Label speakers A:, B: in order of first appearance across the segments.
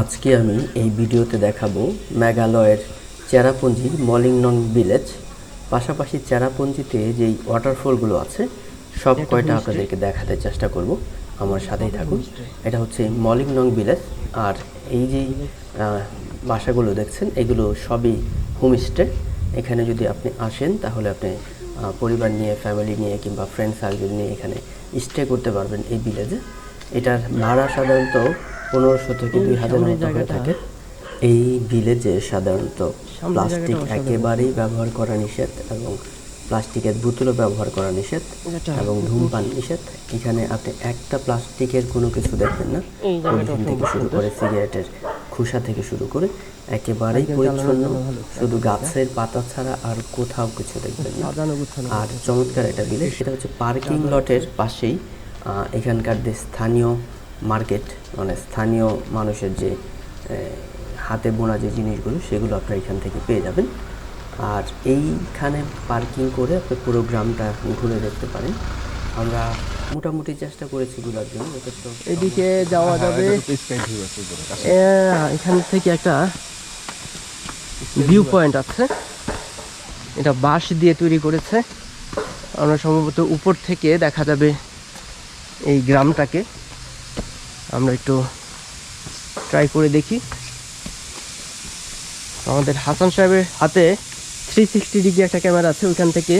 A: আজকে আমি এই ভিডিওতে দেখাবো মেঘালয়ের চেরাপুঞ্জির মলিংনং ভিলেজ। পাশাপাশি চেরাপুঞ্জিতে যেই ওয়াটারফলগুলো আছে সব কয়টা আপনাদেরকে দেখাতে চেষ্টা করব। আমার সাথেই থাকুন। এটা হচ্ছে মলিংনং ভিলেজ। আর এই যেই আহ, বাসাগুলো দেখছেন এগুলো সবই হোমস্টে এখানে যদি আপনি আসেন তাহলে আপনি পরিবার নিয়ে ফ্যামিলি নিয়ে কিংবা ফ্রেন্ড সার্কেল নিয়ে এখানে স্টে করতে পারবেন এই ভিলেজে। এটার ভাড়া সাধারণত পনেরোশো থেকে দুই হাজার মতো হয়ে থাকে এই ভিলেজে সাধারণত প্লাস্টিক একেবারেই ব্যবহার করা নিষেধ এবং প্লাস্টিকের বোতলও ব্যবহার করা নিষেধ এবং ধূমপান নিষেধ। এখানে আপনি একটা প্লাস্টিকের কোনো কিছু দেখবেন না। পলিথিন থেকে শুরু করে সিগারেটের খোসা থেকে শুরু করে একেবারেই পরিচ্ছন্ন। শুধু গাছের পাতা ছাড়া আর কোথাও কিছু দেখবেন না। আর চমৎকার এটা বিলে সেটা হচ্ছে পার্কিং লটের পাশেই আহ, এখানকার যে স্থানীয় মার্কেট মানে স্থানীয় মানুষের যে হাতে বোনা যে জিনিসগুলো সেগুলো আপনারা এখান থেকে পেয়ে যাবেন। আর এইখানে পার্কিং করে আপনি পুরো গ্রামটা ঘুরে দেখতে পারেন। আমরা মোটামুটি চেষ্টা করেছি ঘোরার জন্য যথেষ্ট
B: এদিকে যাওয়া যাবে। এখান থেকে একটা ভিউ পয়েন্ট আছে। এটা বাঁশ দিয়ে তৈরি করেছে। আমরা সম্ভবত উপর থেকে দেখা যাবে এই গ্রামটাকে। আমরা একটু ট্রাই করে দেখি। আমাদের হাসান সাহেবের হাতে থ্রি সিক্সটি ডিগ্রি একটা ক্যামেরা আছে, ওইখান থেকে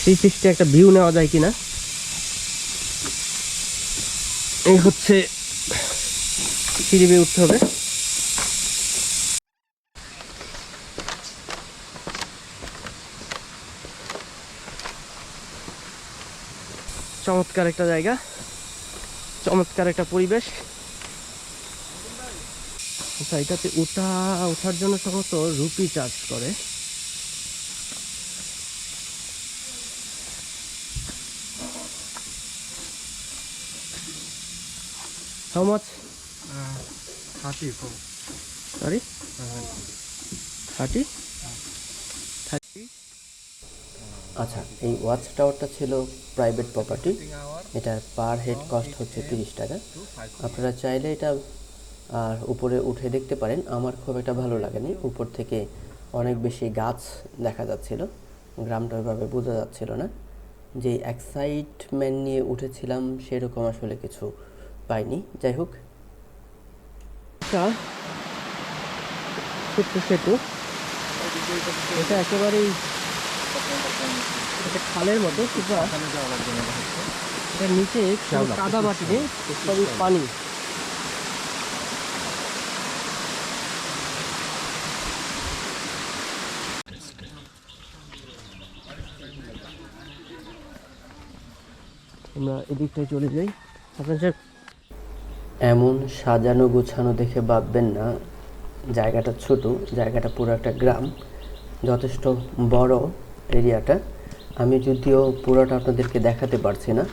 B: থ্রি সিক্সটি একটা ভিউ নেওয়া যায় কিনা। এই হচ্ছে সিঁড়ি বেয়ে উঠতে হবে। চমৎকার একটা জায়গা। চমৎকার একটা পরিবেশ। আচ্ছা এটাতে উঠা ওঠার জন্য সম্ভবত রুপি চার্জ করে। How much sorry thirty? Thirty?
A: আচ্ছা এই ওয়াচ টাওয়ারটা ছিল প্রাইভেট প্রপার্টি এটার পার হেড কস্ট হচ্ছে তিরিশ টাকা। আপনারা চাইলে এটা, আর উপরে উঠে দেখতে পারেন, আমার খুব একটা ভালো লাগেনি। উপর থেকে অনেক বেশি গাছ দেখা যাচ্ছিল, গ্রামটা ওইভাবে বোঝা যাচ্ছিল না। যে এক্সাইটমেন্ট নিয়ে উঠেছিলাম, সেরকম আসলে কিছু পাইনি। যাই হোক।
B: সেতু এটা একেবারেই খালের মতো কিন্তু এটার নিচে কাদা মাটি নেই সবই পানি। আমরা এদিকটায় চলে যাই। আপনার
A: এমন সাজানো গোছানো দেখে ভাববেন না জায়গাটা ছোট জায়গাটা পুরো একটা গ্রাম যথেষ্ট বড় এরিয়াটা। আমি যদিও পুরোটা আপনাদেরকে দেখাতে পারছি না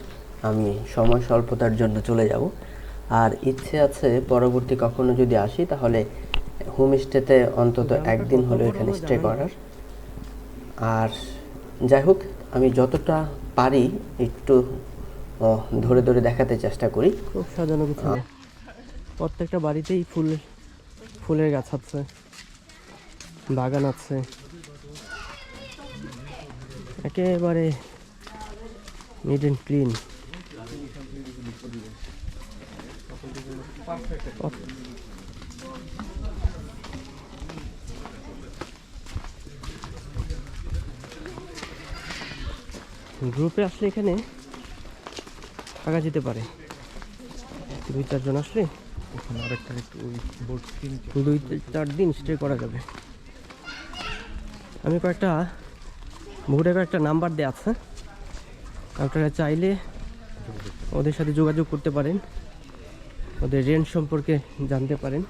A: আমি সময় স্বল্পতার জন্য চলে যাব। আর ইচ্ছে আছে পরবর্তী কখনো যদি আসি তাহলে হোমস্টেতে অন্তত একদিন হলেও এখানে স্টে করার। আর যাই হোক আমি যতটা পারি একটু ধরে ধরে দেখাতে চেষ্টা করি।
B: খুব সাজানো গুছানো। প্রত্যেকটা বাড়িতেই ফুল ফুলের গাছ আছে বাগান আছে। একেবারে নিট অ্যান্ড ক্লিন গ্রুপে আসলে এখানে থাকা যেতে পারে। দুই চারজন আসলে দুই চার দিন স্টে করা যাবে। আমি কয়েকটা বহুটা কয়েকটা নাম্বার দেওয়া আছে। আপনারা চাইলে ওদের সাথে যোগাযোগ করতে পারেন। ওদের রেন্ট সম্পর্কে জানতে পারেন।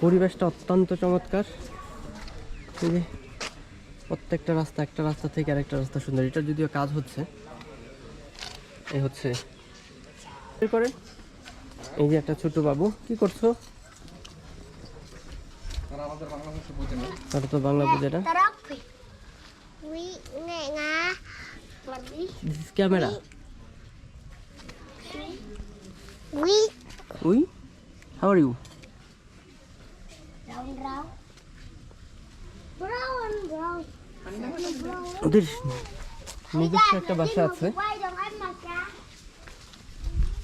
B: পরিবেশটা অত্যন্ত চমৎকার। এই যে প্রত্যেকটা রাস্তা একটা রাস্তা থেকে আরেকটা রাস্তা সুন্দর। এটা যদিও কাজ হচ্ছে। এই হচ্ছে। করেন। এই যে একটা ছোট বাবু। কি করছ? তারা তো বাংলা বুঝে না। Camera
C: Wi
B: we how are you
C: Brown, brown. Brown, brown. Brown.
B: ওদের নিজস্ব একটা ভাষা আছে.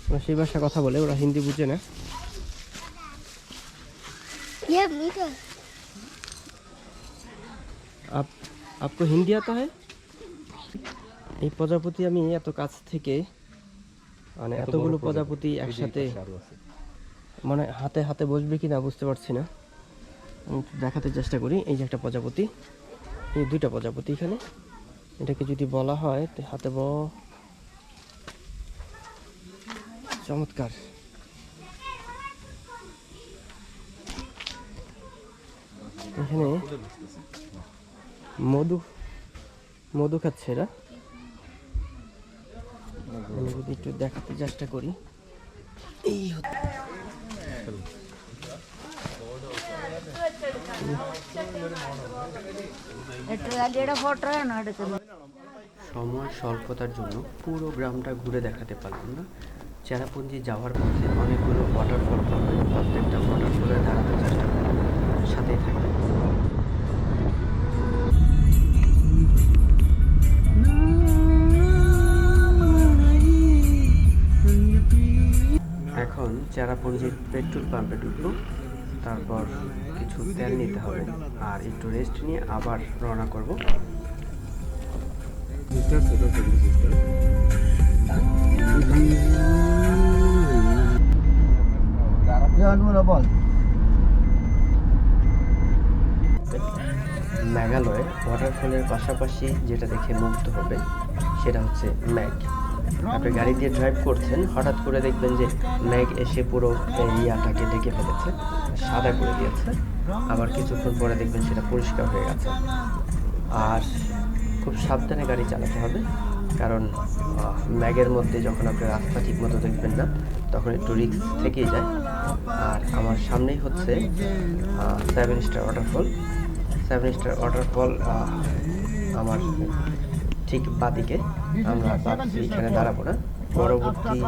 B: ওরা সেই ভাষা কথা বলে ওরা হিন্দি বুঝে না. আপ আপকো হিন্দি আতা হয় এই প্রজাপতি আমি এত কাছ থেকে মানে এতগুলো প্রজাপতি একসাথে মানে হাতে হাতে বসবে কি না বুঝতে পারছি না। আমি দেখাতে চেষ্টা করি। এই যে একটা প্রজাপতি এই দুইটা প্রজাপতি এখানে। এটাকে যদি বলা হয় তো হাতে ব। চমৎকার। এখানে মধু মধু খাচ্ছে এরা। একটু দেখাতে চেষ্টা করি। এই
A: সময় স্বল্পতার জন্য পুরো গ্রামটা ঘুরে দেখাতে পারলাম না। চেরাপুঞ্জি যাওয়ার পথে অনেকগুলো ওয়াটারফল পাবেন। প্রত্যেকটা ওয়াটারফলে দাঁড়াতে চেষ্টা করবেন সাথেই থাকবেন। এখন চেরাপুঞ্জির পেট্রোল পাম্পে ঢুকবো, তারপর কিছু তেল নিতে হবে আর একটু রেস্ট নিয়ে আবার রওনা করব। মেঘালয়ে ওয়াটারফলের পাশাপাশি যেটা দেখে মুগ্ধ হবে, সেটা হচ্ছে ম্যাগ আপনি গাড়ি দিয়ে ড্রাইভ করছেন, হঠাৎ করে দেখবেন যে ম্যাগ এসে পুরো এরিয়াটাকে ডেকে ফেলেছে, সাদা করে দিয়েছে। আবার কিছুক্ষণ পরে দেখবেন সেটা পরিষ্কার হয়ে গেছে। আর খুব সাবধানে গাড়ি চালাতে হবে, কারণ ম্যাগের মধ্যে যখন আপনি রাস্তা ঠিক মতো দেখবেন না, তখন একটু রিস্ক থেকেই যায়। আর আমার সামনেই হচ্ছে seven star waterfall seven star waterfall আমার ঠিক বাদিকে আমরা এখানে দাঁড়াবো না। পরবর্তী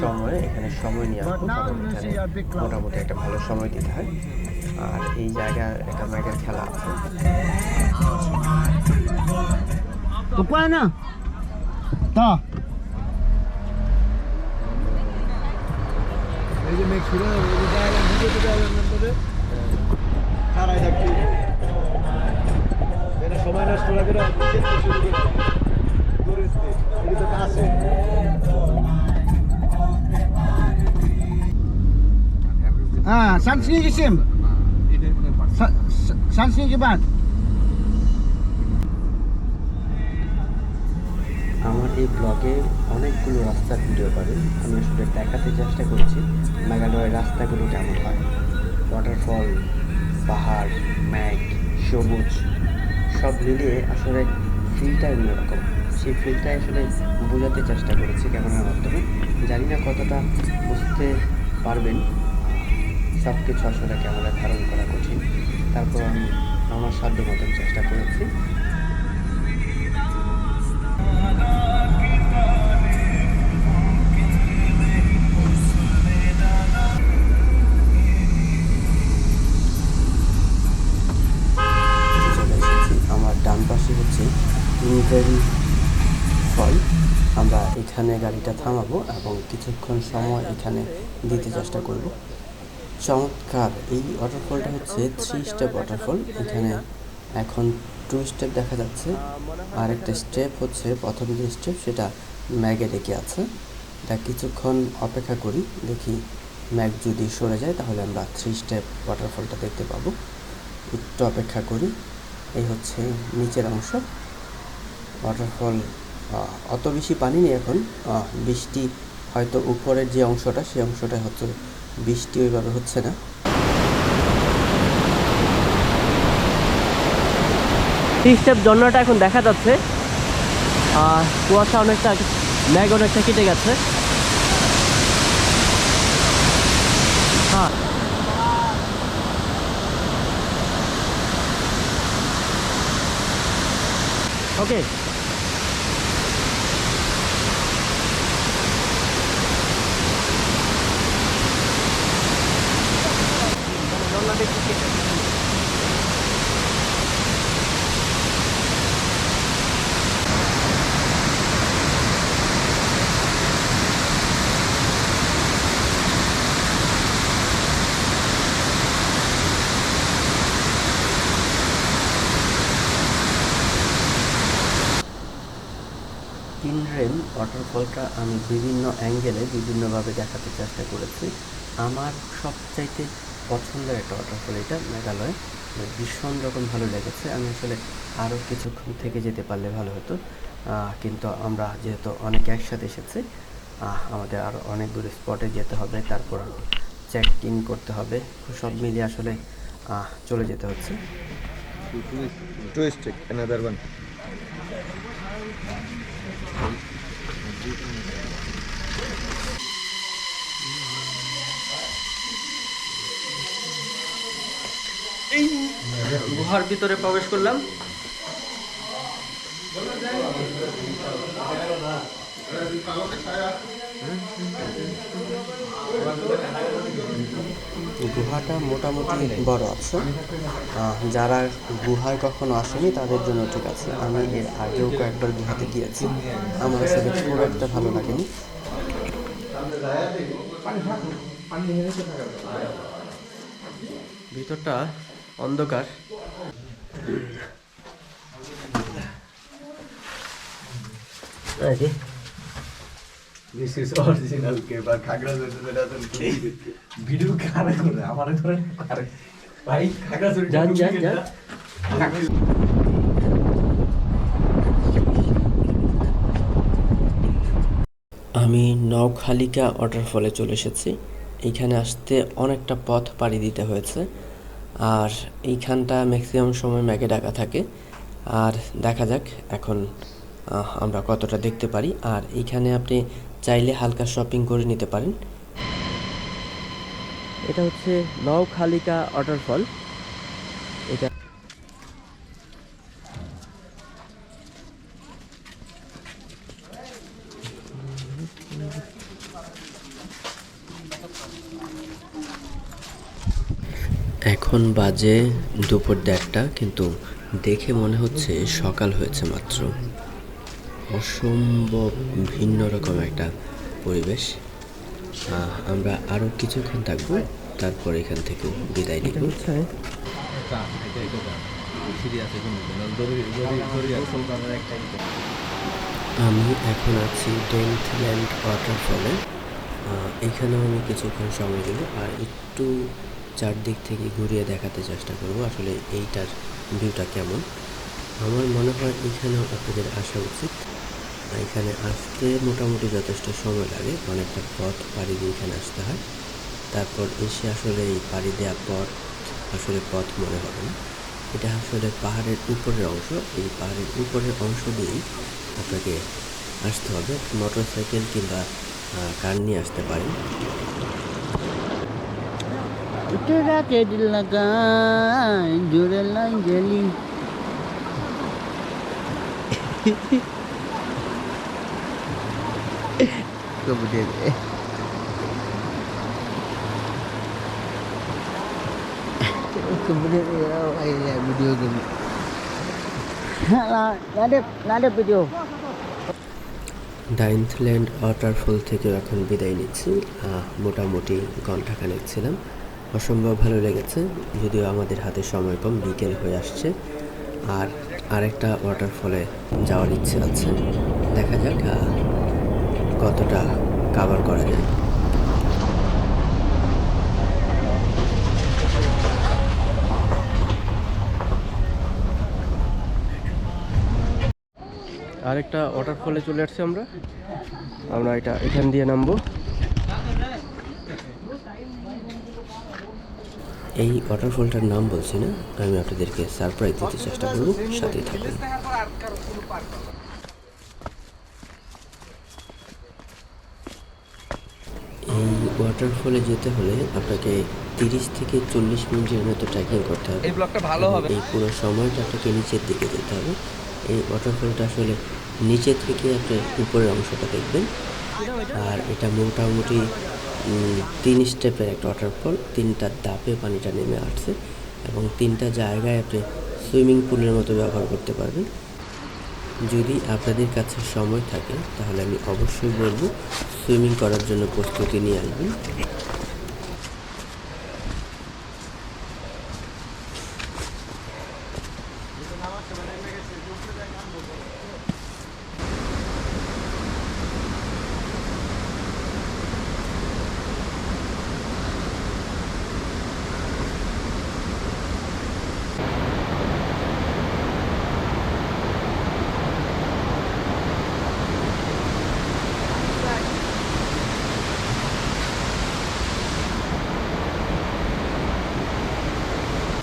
A: সময়ে এখানে সময় নিয়ে আসব কারণ এখানে মোটামুটি একটা ভালো সময় দিতে হয়। আর এই জায়গায় একটা ম্যাগের খেলা আছে।
D: উপায় না? তা। এই যে মেঘ জায়গা সময় নষ্ট না করে Sa- sa- Saan sini kiban?
A: আমার এই ব্লগে অনেকগুলো রাস্তার ভিডিও পাবেন আমি আসলে দেখাতে চেষ্টা করছি। মেঘালয়ের রাস্তাগুলো কেমন হয়? ওয়াটারফল পাহাড় ম্যাগ সবুজ, সব মিলিয়ে আসলে ফিলটা অন্যরকম। সেই ফিলটাই আসলে বোঝাতে চেষ্টা করেছি ক্যামেরার মাধ্যমে। জানি না কতটা বুঝতে পারবেন সব কিছু আসলে ক্যামেরা ধারণ করা কঠিন। তারপর আমি আমার সাধ্য মতন চেষ্টা করেছি। এখানে গাড়িটা থামাবো এবং কিছুক্ষণ সময় এখানে দিতে চেষ্টা করব। চমৎকার! এই ওয়াটারফলটা হচ্ছে থ্রি স্টেপ ওয়াটারফল এখানে এখন টু স্টেপ দেখা যাচ্ছে। আর একটা স্টেপ হচ্ছে প্রথম যে স্টেপ সেটা ম্যাগে রেখে আছে। তা কিছুক্ষণ অপেক্ষা করি, দেখি ম্যাগ যদি সরে যায়, তাহলে আমরা থ্রি স্টেপ ওয়াটারফলটা দেখতে পাবো। একটু অপেক্ষা করি, এই হচ্ছে নিচের অংশ। ওয়াটারফল অত বেশি পানি নেই এখন। বৃষ্টি হয়তো উপরের যে অংশটা, সেই অংশটা হচ্ছে বৃষ্টি ওইভাবে হচ্ছে না।
B: স্টেপ ঝর্ণাটা এখন দেখা যাচ্ছে। আর কুয়াশা অনেকটা ম্যাগ অনেকটা কেটে গেছে। হ্যাঁ। ওকে। দিই।
A: রেম ওয়াটারফলটা আমি বিভিন্ন অ্যাঙ্গেলে বিভিন্নভাবে দেখাতে চেষ্টা করেছি আমার সবচাইতে পছন্দের একটা ওয়াটারফল এটা মেঘালয়। ভীষণ রকম ভালো লেগেছে। আমি আসলে আরও কিছুক্ষণ থেকে যেতে পারলে ভালো হতো। কিন্তু আমরা যেহেতু অনেক একসাথে এসেছি আমাদের আরও অনেকগুলো স্পটে যেতে হবে তারপর চেক ইন করতে হবে। সব মিলিয়ে আসলে চলে যেতে হচ্ছে।
E: Twist it,
B: গুহার ভিতরে প্রবেশ করলাম।
A: গুহাটা মোটামুটি বড় আছে। যারা গুহায় কখনো আসেনি তাদের জন্য ঠিক আছে। আমি এর আগেও কয়েকবার গুহাতে গিয়েছি। আমার আসলে খুব একটা ভালো লাগেনি।
B: ভিতরটা অন্ধকার।
E: যেটা ভিডিও কারে করে আমারে কারে? ভাই খাগড়া।
A: আমি নওখালিকা ওয়াটারফলে চলে এসেছি। এখানে আসতে অনেকটা পথ পাড়ি দিতে হয়েছে। আর এইখানটা ম্যাক্সিমাম সময় ম্যাগে ডাকা থাকে। আর দেখা যাক এখন আমরা কতটা দেখতে পারি। আর এইখানে আপনি চাইলে হালকা শপিং করে নিতে পারেন।
B: এটা হচ্ছে নওখালিকা ওয়াটারফল এটা
A: এখন বাজে দুপুর দেড়টা, কিন্তু দেখে মনে হচ্ছে সকাল হয়েছে মাত্র। অসম্ভব ভিন্ন রকম একটা পরিবেশ। আমরা আরও কিছুক্ষণ থাকব, তারপর এখান থেকে বিদায় নিব। আমি এখন আছি ডেন্থল্যান্ড ওয়াটারফলে। এখানেও আমি কিছুক্ষণ সময় দেবো, আর একটু চারদিক থেকে ঘুরিয়ে দেখাতে চেষ্টা করব। আসলে এইটার ভিউটা কেমন? আমার মনে হয় এখানেও আপনাদের আসা উচিত। এখানে আসতে মোটামুটি যথেষ্ট সময় লাগে। অনেকটা পথ পাড়ি দিয়ে এখানে আসতে হয়। তারপর এসে আসলে এই পাড়ি দেওয়ার পর আসলে পথ মনে হবে না। এটা আসলে পাহাড়ের উপরের অংশ। এই পাহাড়ের উপরের অংশ দিয়েই আপনাকে আসতে হবে। মোটর সাইকেল কিংবা কার নিয়ে আসতে পারেন।
F: উত্তরা কেটে লাগা জোরে লাঞ্জালি
A: ডাইনথল্যান্ড ওয়াটারফল থেকে এখন বিদায় নিচ্ছি। মোটামুটি ঘন্টাখানেক ছিলাম। অসম্ভব ভালো লেগেছে, যদিও আমাদের হাতে সময় কম, বিকেল হয়ে আসছে। আর আরেকটা ওয়াটারফলে যাওয়ার ইচ্ছে আছে। দেখা যাক কতটা কাভার করা যায়।
B: আরেকটা ওয়াটারফলে চলে আসছি আমরা। আমরা এটা এখান দিয়ে নামবো।
A: এই ওয়াটারফলটার নাম বলছি না আমি আপনাদেরকে সারপ্রাইজ দিতে চেষ্টা করব সাথেই থাকুন। এই ওয়াটারফলে যেতে হলে আপনাকে তিরিশ থেকে চল্লিশ মিনিটের মতো ট্রেকিং করতে হবে। এই ব্লকটা ভালো হবে। এই পুরো সময়টা আপনাকে নিচের দিকে যেতে হবে। এই ওয়াটারফলটা আসলে নিচে থেকে আপনি উপরের অংশটা দেখবেন। আর এটা মোটামুটি তিন স্টেপের একটা ওয়াটারফল তিনটা ধাপে পানিটা নেমে আসছে এবং তিনটা জায়গায় আপনি সুইমিং পুলের মতো ব্যবহার করতে পারবেন। যদি আপনাদের কাছে সময় থাকে, তাহলে আমি অবশ্যই বলব, সুইমিং করার জন্য প্রস্তুতি নিয়ে আসবেন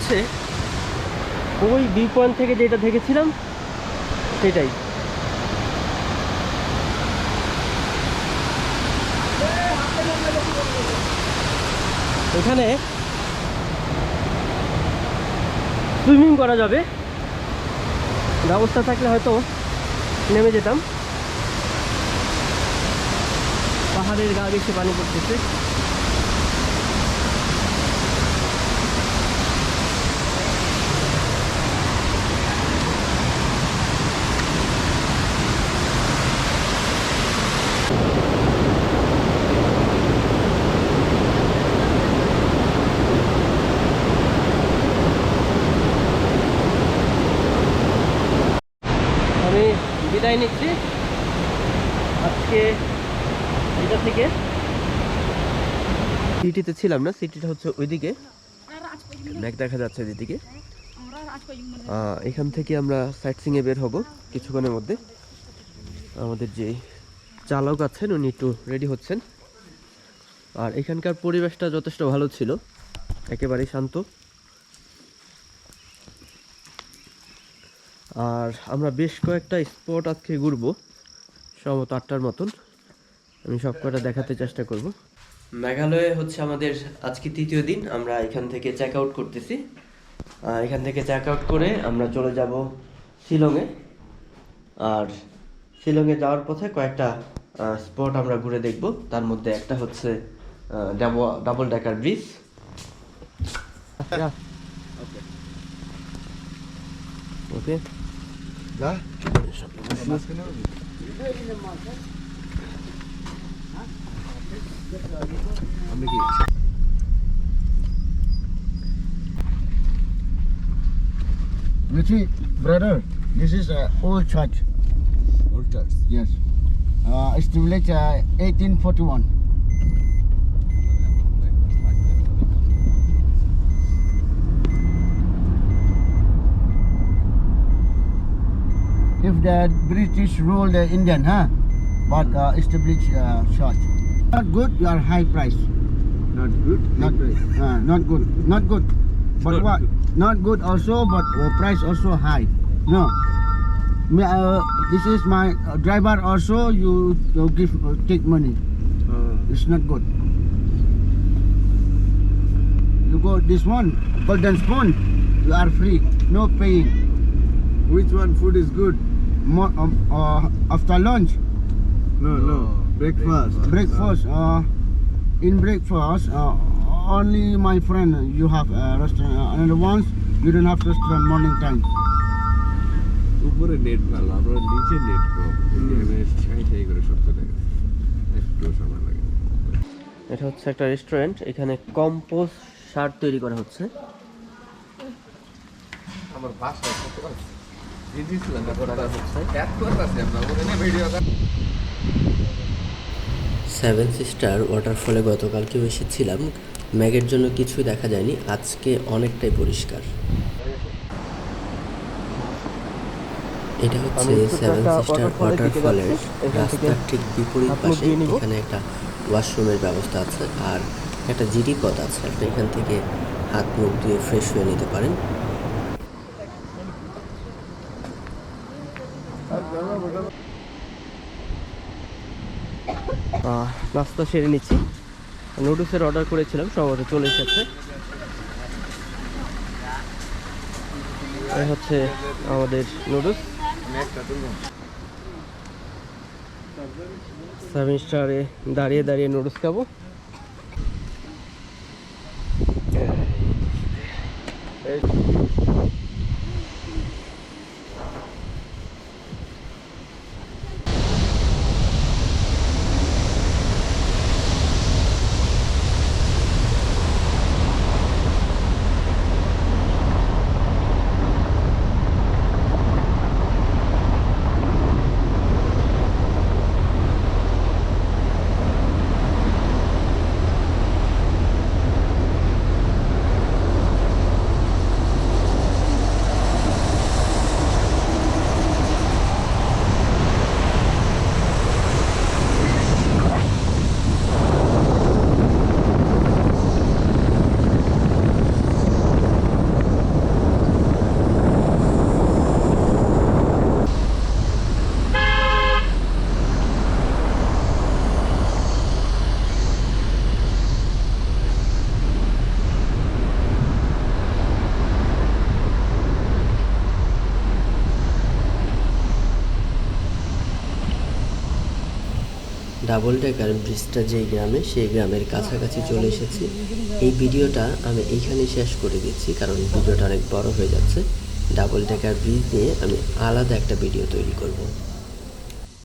B: হচ্ছে ওই ভিউ পয়েন্ট থেকে যেটা দেখেছিলাম, সেটাই। এখানে সুইমিং করা যাবে। ব্যবস্থা থাকলে হয়তো নেমে যেতাম। পাহাড়ের গা বেশি পানি পড়তেছে আমি বিদায় নিচ্ছি আজকে এটা থেকে সিটিতে ছিলাম না সিটিটা হচ্ছে ওইদিকে। ম্যাক দেখা যাচ্ছে আহ, এখান থেকে আমরা সাইট সিংয়ে বের হব কিছুক্ষণের মধ্যে। আমাদের যে চালক আছেন উনি একটু রেডি হচ্ছেন। আর এখানকার পরিবেশটা যথেষ্ট ভালো ছিল একেবারেই শান্ত। আর আমরা বেশ কয়েকটা স্পট আজকে ঘুরবো সম্ভবত আটটার মতন। আমি সব কটা দেখাতে চেষ্টা করব। মেঘালয়ে হচ্ছে আমাদের আজকে তৃতীয় দিন আমরা এখান থেকে চেক আউট করতেছি। এখান থেকে চেক আউট করে আমরা চলে যাব শিলংয়ে। আর শিলংয়ে যাওয়ার পথে কয়েকটা স্পট আমরা ঘুরে দেখব। তার মধ্যে একটা হচ্ছে double decker bridge. Okay
D: Richie, brother, this is uh, old church.
E: Old church.
D: Yes. Uh, established uh, 1841. If the British ruled the Indian, huh? But uh, established uh, church. Not good, you are high price.
E: Not good.
D: Not uh, not good. Not good. But
E: Not
D: what?
E: good.
D: Not good also, but price also high. No. Me, uh, this is my uh, driver also. You, you give uh, take money. It's not good. You go this one golden spoon. You are free. No paying.
E: Which one food is good?
D: More, um, uh, after lunch,
E: No, no. Breakfast.
D: breakfast. Uh, in breakfast, uh, only my friend you have a restaurant. Uh, another ones you don't have restaurant morning time.
E: উপরে net ভালো আমরা নিচে net কম ছাই ছাই করে সব চলে গেছে একটু সময় লাগে
B: এটা হচ্ছে একটা রেস্টুরেন্ট এখানে কম্পোস্ট সার তৈরি করা হচ্ছে
E: আমার বাসায় কত আছে দিয়েছিলাম
B: কত হচ্ছে
E: এত আছে আমরা ওখানে ভিডিও
A: সেভেন সিস্টার ওয়াটারফলে গতকালকেও এসেছিলাম। ম্যাগের জন্য কিছুই দেখা যায়নি। আজকে অনেকটাই পরিষ্কার। এটা হচ্ছে সেভেন সিস্টার ওয়াটারফলের রাস্তার ঠিক বিপরীত পাশে এখানে একটা ওয়াশরুমের ব্যবস্থা আছে। আর একটা জিডি পথ আছে। আপনি এখান থেকে হাত মুখ দিয়ে ফ্রেশ হয়ে নিতে পারেন।
B: নাস্তা সেরে নিচ্ছি। নুডলসের অর্ডার করেছিলাম সম্ভবত চলে এসেছে। হচ্ছে আমাদের নুডলস সেভেন স্টারে দাঁড়িয়ে দাঁড়িয়ে নুডলস খাব। এই।
A: ডাবল ডেকার ব্রিজটা যেই গ্রামে, সেই গ্রামের কাছাকাছি চলে এসেছি। এই ভিডিওটা আমি এইখানে শেষ করে দিচ্ছি, কারণ ভিডিওটা অনেক বড় হয়ে যাচ্ছে। ডাবল ডেকার ব্রিজ নিয়ে আমি আলাদা একটা ভিডিও তৈরি করব।